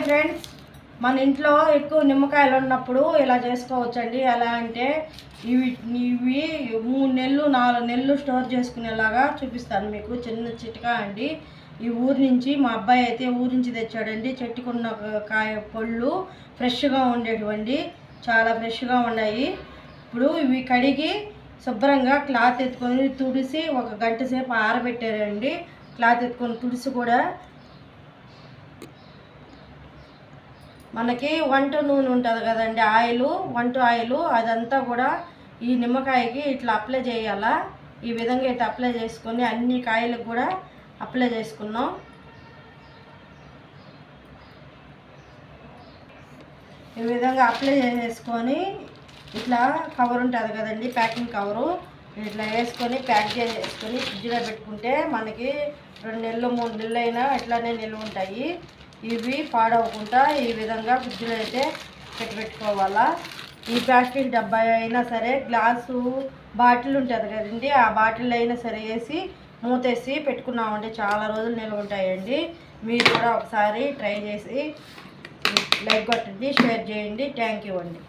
Hi friends మన ఇంట్లో ఎక్కువ నిమ్మకాయలు ఉన్నప్పుడు ఇలా చేసుకోవచ్చండి. ఎలా అంటే ఇవి ఇవి మూడు నెలలు నాలుగు నెలలు స్టోర్ చేసుకునేలాగా చూపిస్తాను మీకు. చిన్న చిట్కా అండి. ఈ ఊరు నుంచి మా అబ్బాయి అయితే ఊరు నుంచి తెచ్చాడండి. చెట్టుకున్న కాయ పళ్ళు ఫ్రెష్గా ఉండేటువంటి చాలా ఫ్రెష్గా ఉన్నాయి. ఇప్పుడు ఇవి కడిగి శుభ్రంగా క్లాత్ ఎత్తుకొని తుడిసి ఒక గంట సేపు ఆరబెట్టారండి. క్లాత్ ఎత్తుకొని తుడిసి కూడా మనకి వంట నూనె ఉంటుంది కదండి ఆయిల్ వంట ఆయిల్ అదంతా కూడా ఈ నిమ్మకాయకి ఇట్లా అప్లై చేయాలా? ఈ విధంగా ఇట్లా అప్లై చేసుకొని అన్ని కాయలకు కూడా అప్లై చేసుకున్నాం. ఈ విధంగా అప్లై చేసేసుకొని ఇట్లా కవర్ ఉంటుంది కదండి ప్యాకింగ్ కవరు. ఇట్లా వేసుకొని ప్యాక్ చేసేసుకొని ఫ్రిడ్జ్లో పెట్టుకుంటే మనకి రెండు నెలలు మూడు నెలలు అయినా ఇట్లానే నిల్వ ఉంటాయి. ఇవి పాడవకుండా ఈ విధంగా ఫ్రిడ్జ్లో అయితే పెట్టి పెట్టుకోవాలా. ఈ ప్లాస్టిక్ డబ్బా అయినా సరే గ్లాసు బాటిల్ ఉంటుంది కదండి ఆ బాటిల్ అయినా సరే వేసి మూతేసి పెట్టుకున్నామంటే చాలా రోజులు నిల్వ ఉంటాయండి మీరు కూడా ఒకసారి ట్రై చేసి లైక్ కొట్టండి షేర్ చేయండి. థ్యాంక్ యూ అండి.